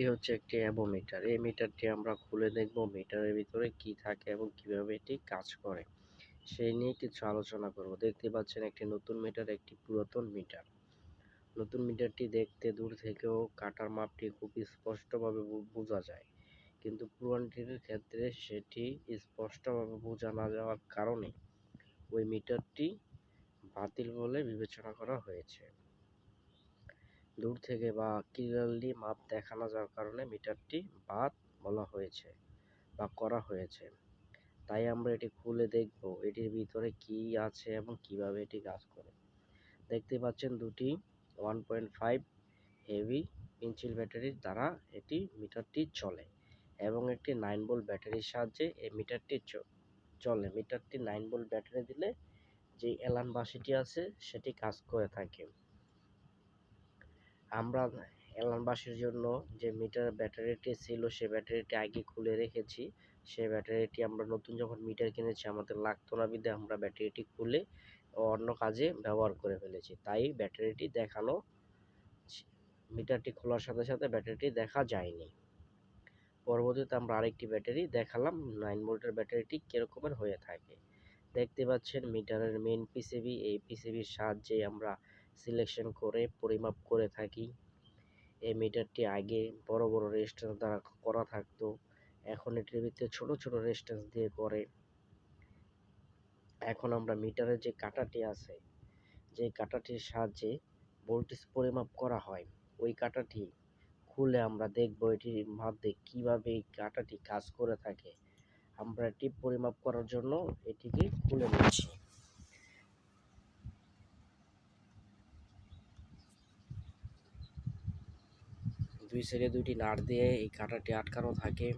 এটি হচ্ছে একটি অ্যাবোমিটার এই মিটারটি আমরা খুলে দেখব মিটারের ভিতরে কি থাকে এবং কীভাবে এটি কাজ করে। সেই নিয়ে কিছু আলোচনা করব। দেখতে পাচ্ছেন একটি নতুন মিটার, একটি পুরাতন মিটার। নতুন মিটারটি দেখতে দূর থেকেও কাটার মাপটি খুব স্পষ্টভাবে বোঝা যায়। কিন্তু পুরানটির ক্ষেত্রে সেটি স্পষ্টভাবে বোঝা না যাওয়ার কারণে ওই মিটারটি বাতিল বলে বিবেচনা করা হয়েছে। দূর থেকে বা ক্লিয়ারলি মাপ দেখা না যাওয়ার কারণে মিটারটি বাদ বলা হয়েছে বা করা হয়েছে। তাই আমরা এটি খুলে দেখব এটির ভিতরে কি আছে এবং কীভাবে এটি কাজ করে। দেখতে পাচ্ছেন দুটি ওয়ান পয়েন্ট ফাইভ হেভি ইঞ্চিল ব্যাটারির দ্বারা এটি মিটারটি চলে এবং একটি নাইন ভোল্ট ব্যাটারির সাহায্যে এই মিটারটি চলে। মিটারটি নাইন ভোল্ট ব্যাটারি দিলে যে এলান বাসিটি আছে সেটি কাজ করে থাকে। আমরা এলানবাসীর জন্য যে মিটার ব্যাটারিটি ছিল, সে ব্যাটারিটি আগে খুলে রেখেছি। সেই ব্যাটারিটি আমরা নতুন যখন মিটার কিনেছি, আমাদের লাগতো না বিধে আমরা ব্যাটারিটি খুলে অন্য কাজে ব্যবহার করে ফেলেছি। তাই ব্যাটারিটি দেখানো, মিটারটি খোলার সাথে সাথে ব্যাটারিটি দেখা যায়নি। পরবর্তীতে আমরা আরেকটি ব্যাটারি দেখালাম নাইন ভোল্টের ব্যাটারিটি কীরকমের হয়ে থাকে। দেখতে পাচ্ছেন মিটারের মেন পিসিবি এই পিসিবির সাহায্যে আমরা সিলেকশন করে পরিমাপ করে থাকি। এই মিটারটি আগে বড় বড় রেজিস্ট্যান্স দ্বারা করা থাকতো। এখন এটির ভিতরে ছোট ছোট রেজিস্ট্যান্স দিয়ে করে। এখন আমরা মিটারের যে কাঁটাটি আছে, যে কাঁটাটির সাহায্যে ভোল্টেজ পরিমাপ করা হয়, ওই কাঁটাটি খুলে আমরা দেখব এটির মধ্যে কীভাবে এই কাঁটাটি কাজ করে থাকে। আমরা এটি পরিমাপ করার জন্য এটিকে খুলে নিচ্ছি। দুই সাইডে দুইটি নাট দিয়ে এই কাঁটাটি আটকানো থাকে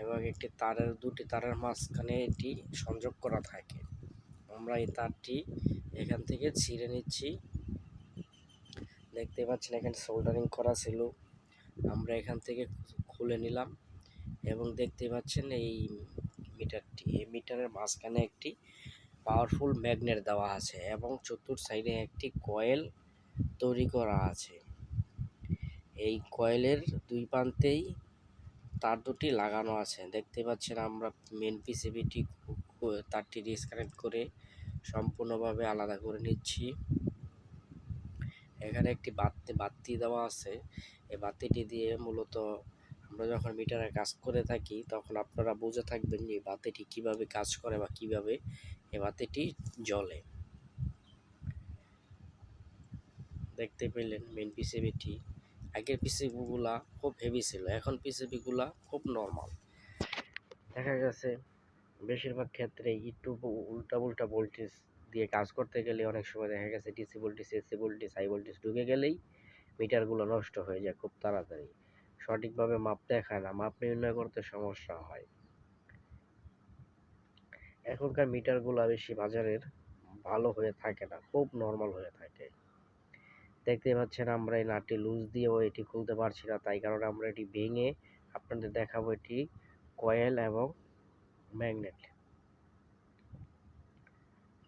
এবং একটি তারের, দুটি তারের মাঝখানে এটি সংযোগ করা থাকে। আমরা এই তারটি এখান থেকে ছিঁড়ে নিচ্ছি। দেখতে পাচ্ছেন এখানে সোল্ডারিং করা ছিল। আমরা এখান থেকে খুলে নিলাম এবং দেখতে পাচ্ছেন এই মিটারটি, এই মিটারের মাঝখানে একটি পাওয়ারফুল ম্যাগনেট দেওয়া আছে এবং চতুর সাইডে একটি কয়েল তৈরি করা আছে। এই কয়েলের দুই প্রান্তেই তার দুটি লাগানো আছে। দেখতে পাচ্ছেন আমরা মেন পিসিবিটি তারটি ডিসকানেক্ট করে সম্পূর্ণভাবে আলাদা করে নিচ্ছি। এখানে একটি বাতি বাতি দেওয়া আছে। এই বাতিটি দিয়ে মূলত আমরা যখন মিটারে কাজ করে থাকি, তখন আপনারা বুঝে থাকবেন যে বাতিটি কীভাবে কাজ করে বা কীভাবে এই বাতিটি জ্বলে। দেখতে পেলেন মেন পিসিবিটি আগের পিসিবিগুলা খুব হেভি ছিল, এখন পিসিবিগুলা খুব নর্মাল দেখা গেছে, বেশিরভাগ ক্ষেত্রে একটু উল্টা উল্টা ভোল্টেজ দিয়ে কাজ করতে গেলে অনেক সময় দেখা গেছে DC voltage AC voltage high voltage ঢুকে গেলেই মিটারগুলো নষ্ট হয়ে যায় খুব তাড়াতাড়ি। সঠিকভাবে মাপ দেখায় না, মাপ নির্ণয় করতে সমস্যা হয়। এখনকার মিটারগুলো বেশি বাজারের ভালো হয়ে থাকে না, খুব নর্মাল হয়ে থাকে। দেখতে পাচ্ছেন আমরা এই নাটটি লুজ দিয়েও এটি খুলতে পারছি না। তাই কারণে আমরা এটি ভেঙে আপনাদের দেখাবো এটি কয়েল এবং ম্যাগনেট।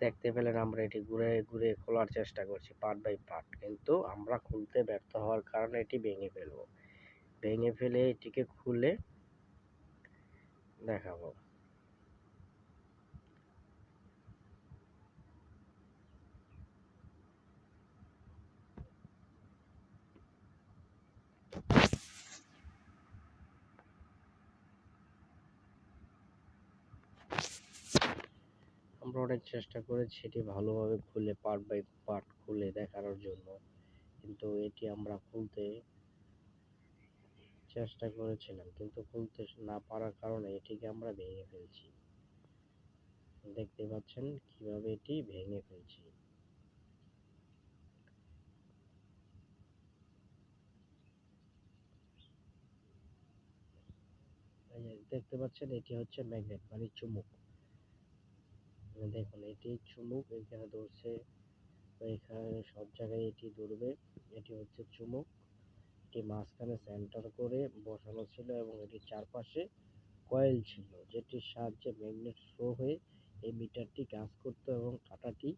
দেখতে পেলেন আমরা এটি ঘুরে ঘুরে খোলার চেষ্টা করছি পার্ট বাই পার্ট কিন্তু আমরা খুলতে ব্যর্থ হওয়ার কারণে এটি ভেঙে ফেলব। ভেঙে ফেলে এটিকে খুলে দেখাবো। আমরা অনেক চেষ্টা করেছি এটি ভালোভাবে খুলে পার্ট বাই পার্ট খুলে দেখানোর জন্য। কিন্তু এটি আমরা খুলতে চেষ্টা করেছিলাম, কিন্তু খুলতে না পারার কারণে এটিকে আমরা ভেঙে ফেলছি। দেখতে পাচ্ছেন কীভাবে এটি ভেঙে ফেলছি। দেখতে পাচ্ছেন এটি হচ্ছে ম্যাগনেট মানে চুমুক দেখুন, এটি চুমুক, এখানে ধরছে এখানে সব জায়গায় এটি ধরবে। এটি হচ্ছে চুমুক। এটি মাঝখানে সেন্টার করে বসানো ছিল এবং এটি চারপাশে কয়েল ছিল, যেটির সাহায্যে ম্যাগনেট শো হয়ে এই মিটারটি কাজ করতো এবং কাঁটাটি